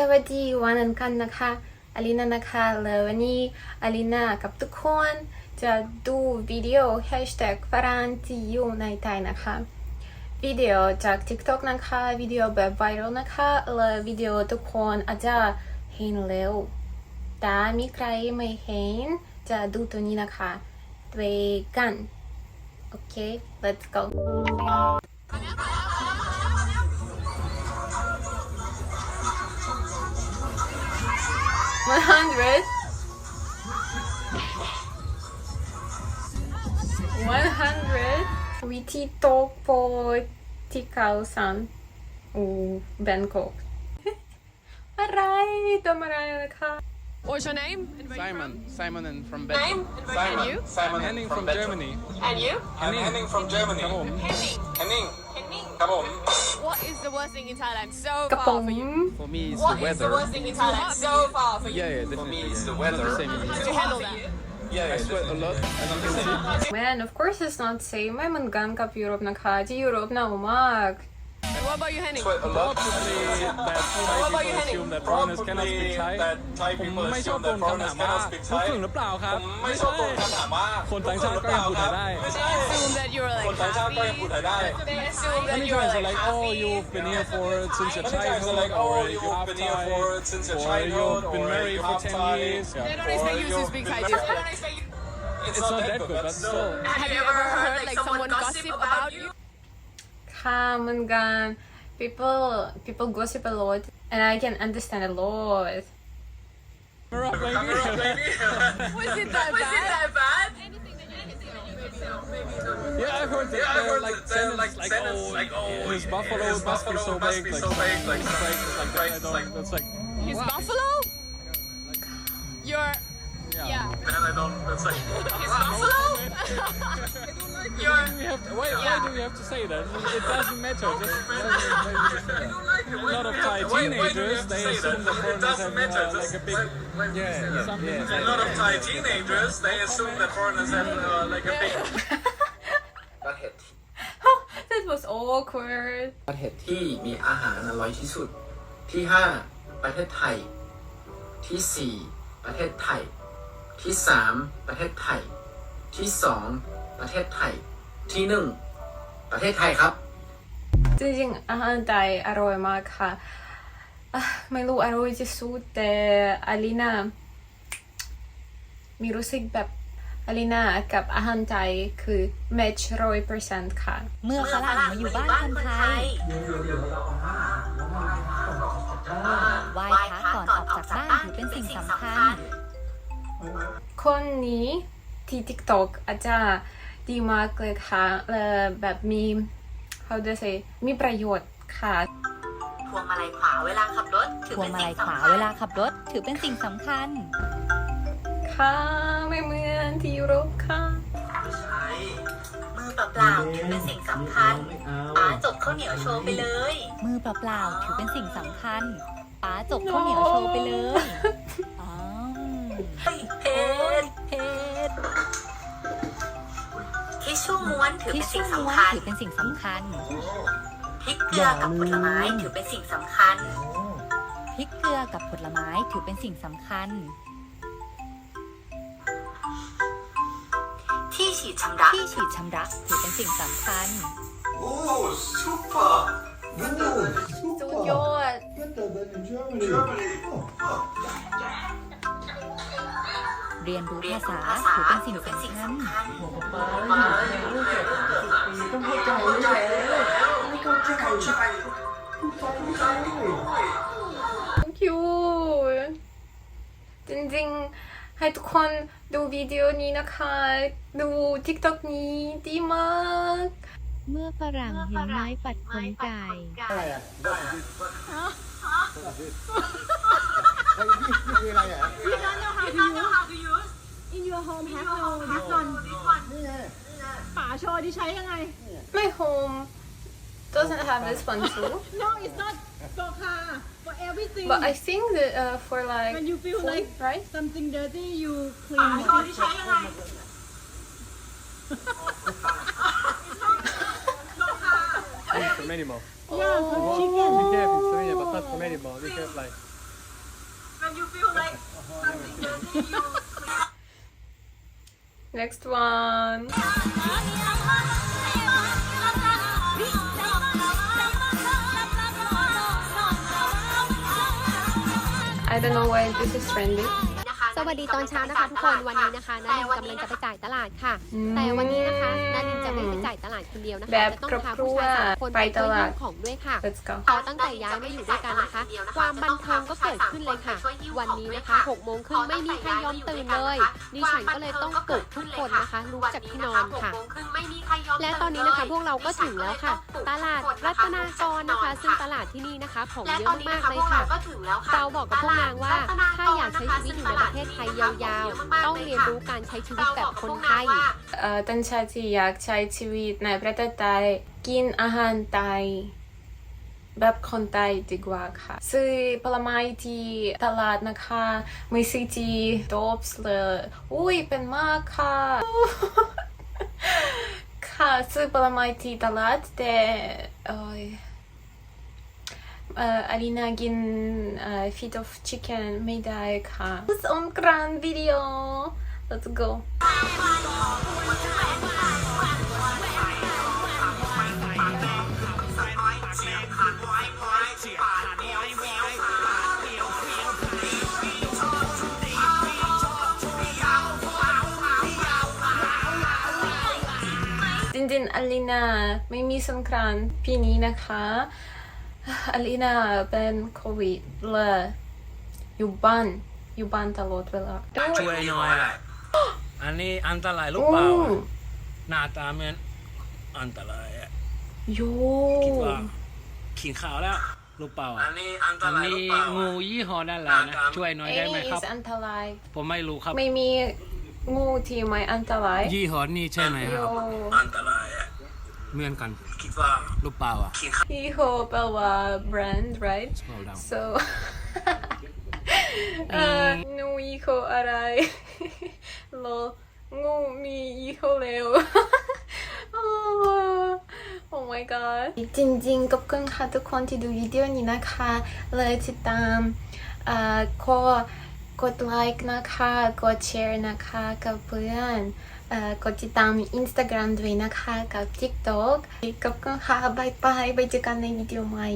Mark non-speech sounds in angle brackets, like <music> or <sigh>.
สวัสดีวันอังคารนะคะอลินานะคะแล้ววันนี้อลินากับทุกคนจะดูวิดีโอ hashtag ฝรั่งที่อยู่ในไทยนะคะวิดีโอจาก TikTok นะคะวิดีโอแบบไวรัลนะคะและวิดีโอทุกคนอาจจะเห็นแล้วแต่มีใครไม่เห็นจะดูตัวนี้นะคะด้วยกันโอเค let's go 100 100 Witito Political-san u Bangkok. <laughs> Maray! Ito maray ka. What's your name? Simon. Simon and from Bedford. Name? Simon. And you? Simon Henning from, from Germany. And you? Henning. Henning from Germany. Henning. Henning. ครับผม What is the worst thing in Thailand so กระ far ป๋อง for you? For me, it's What the is the weather. worst thing in Thailand so far for you? Yeah, yeah, For definitely. me, it's yeah. the Not weather. the same in How do you English. handle that? Yeah, I yeah, sweat a lot, as you can see. Man of course it's not same ไม่เหมือนกัน about you, Henning? Sweat a lot. Probably that Thai What about you, people Henning? assume that foreigners cannot speak Probably Thai. that Thai ผม people ไม่ชอบ assume โด that นคำถาม foreigners ว่า cannot speak ลูก Thai ครึ่งหรือเปล่าครั ผ บ มไม่ชอบโดนคำถามว่า คนต่างชาติก็ยังพูดไทยได้ ไม่ใช่ Assume that you're คน like ต่างชาติก็ happy. ยังพูดไทยได้ They assume that Many you're times they're like like, oh, happy. you've been here for since your Many times they're childhood, like, oh, or you you've have been here Thai, for since your or childhood, you've been or married you for have 10 Thai. years. They Yeah. don't expect you to you've speak been Thai. married- They don't expect you. It's It's not that good, but still. Have you ever heard like someone gossip about you? ค่ะเหมือนกัน people people gossip a lot and I can understand a lot Camera up, baby. Camera, baby. Was it that bad? Yeah, I've heard that Yeah, I they're heard like that they're sentence like like, sentence oh, like, oh, his buffalo his must be buffalo so must big, be like so big, like some phrases like that. I phrases don't. like- That's like His buffalo? Your yeah. yeah. Man, I don't. That's like. His buffalo? Your We have to, why, why do we have to say that? It doesn't matter. Just, a lot of Thai Why- why do we teenagers have to they say assume that? that It foreigners doesn't have matter. uh, like a big Just- yeah, something A lot of Thai teenagers they assume that foreigners have uh, like a big. ประเทศ that was awkward ประเทศที่มีอาหารอร่อยที่สุด ที่ 5 ประเทศไทย ที่ 4 ประเทศไทย ที่ 3 ประเทศไทย ที่2ประเทศไทย ที่1ประเทศไทยครับ จริงๆอาหารไทยอร่อยมากค่ะอะไม่รู้อร่อยที่สุดแต่อลินามีรู้สึกแบบอลินากับอาหารไทยคือ match ร้อยเปอร์เซ็นต์ค่ะ เมื่อฝรั่งมาอยู่บ้านคนไทยไหว้พระก่อนออกจากบ้านถือเป็นสิ่งสำคัญคนนี้ ที่ TikTok อาจจะดีมากเลยค่ะเอ่อแบบมี how do I say มีประโยชน์ค่ะพวงมาลัยขวาเวลาขับรถถือพวเป็งนมาสิ่ลังยขวาสำคัญเวลาขับรถถือเป็นสิ่งสำคัญ ค่ะไม่เหมือนที่ยุโรปค่ะมือเปล่าๆถือเป็นสิ่งสำคัญป๋าจบข้าวเหนียวโชว์ไปเลย มือเปล่าๆถือเป็นสิ่งสำคัญป้าจกข้าวเหนียวโชว์ไปเลย ทิชชู่ม้วนถือที่เป็นชุ่สิ่มงม้วนสำคัญถือเป็นสิ่งสำคัญพริกเกลือกับผลไม้ถือเป็นสิ่งสำคัญ พริกเกลือกับผลไม้ถือเป็นสิ่งสำคัญ ที่ฉีดชำระ ที่ฉีดชำระถือเป็นสิ่งสำคัญ Oh, super! สุดยอด Germany. เรียนรู้ เรียนภารู้ษาภาษาถือเป็นสิ่ถืงอเป็นสิ่งสำคัญสำคัญ Thank you จริงๆ ให้ทุกคนดูวิดีโอนี้นะคะ ดู TikTok นี้ดีมาก เมื่อฝรั่งเห็นไม้ปัดขนไก่ in your home have no this one ป่าโชว์ที่ใช้ยังไง My home doesn't have this one too <laughs> no it's not for car for everything but I think that uh, for like when you feel food, like right something dirty you ป๋า clean โชว์ที่ใช้ยังไง From animal. yeah for chicken Be careful, it's very, but not from animal. Be careful, like when you feel like something dirty you next one. I don't know why this is trendy สวัสดีตอนเช้านะคะทุกคนวันนี้นะคะนารินกำลังจะไปจ่ายตลาดค่ะแต่วันนี้นะคะนารินจะไม่ไปจ่ายตลาดคนเดียวนะคะแบบจะต้องพาผู้ชายสามคนไปตลาดช่วยหิ้วของด้วยค่ะ let's go เขาตั้งแต่ย้ายมาอยู่ด้วยกันนะคะ ความบันเทิงก็เกิดขึ้นเลยค่ะ วันนี้นะคะ6โมงครึ่งไม่มีใครยอมตื่นเลยดิฉันก็เลยต้องปลุกทุกคนนะคะลุกจากที่นอนค่ะ และตอนนี้นะคะพวกเราก็ถึงแล้วค่ะ ตลาดรัตนากรนะคะ ซึ่งตลาดที่นี่นะคะของเยอะมากๆเลยค่ะเราบอกกับพวกนางว่า ถ้าอยากใช้ชีวิตอยู่ในประเทศไทยยาวๆ ต้องเรียนรู้การใช้ชีวิตแบบคนไทยเอ่อตั้งชาติอยากใช้ชีวิตในประเทศไทยกินอาหารไทยแบบคนไทยดีกว่าค่ะ ซื้อผลไม้ที่ตลาดนะคะไม่ซื้อที่ดอปส์เลยอุ้ยเป็นมากค่ะ ค่ะซื้อผลไม้ที่ตลาดแต่ เอ้ยเอ่ออารีนากินเอ่อ feet of chicken ไม่ได้ค่ะสงกรานต์วิดีโอ let's go จริงๆอลินาไม่มีสงกรานต์ปีนี้นะคะ อลินาเป็นโควิดเลยอยู่บ้านอยู่บ้านตลอดเวลาช่วยหน่อยอะอันนี้อันตรายหรือโอ้เปล่าอะหน้าตาเหมือนอันตรายอะโยคิดว่าขิงขาวแล้วหรือเปล่าอัอะนนี้อันตอันรายหรืนี้อเปล่างูยี่ห้อนั่นแหละนะช่วยหน่อยไอ้ได้ไหมนี่ครับ is อันตรายผมไม่รู้ครับ ไม่มีงูที่ไม่อันตรายยี่ห้อนี้ใช่ไหมคโยรับอันตรายอะ เหมือนกันคิดว่าหรือเปล่าอะฮีโฮแปลว่า brand right Scroll down so เอ่องูอีโคอะไรโลงูมีอีโคเร็วโอ้ oh my god จริงๆขอบคุณค่ะทุกคนที่ดูวิดีโอนี้นะคะ เลยติดตามเอ่อกดกดไลค์นะคะ กดแชร์นะคะกับเพื่อนเอ่อ กดติดตาม Instagram ด้วยนะคะ กับ TikTok ขอบคุณค่ะบ๊ายบายไปเจอกันในวิดีโอใหม่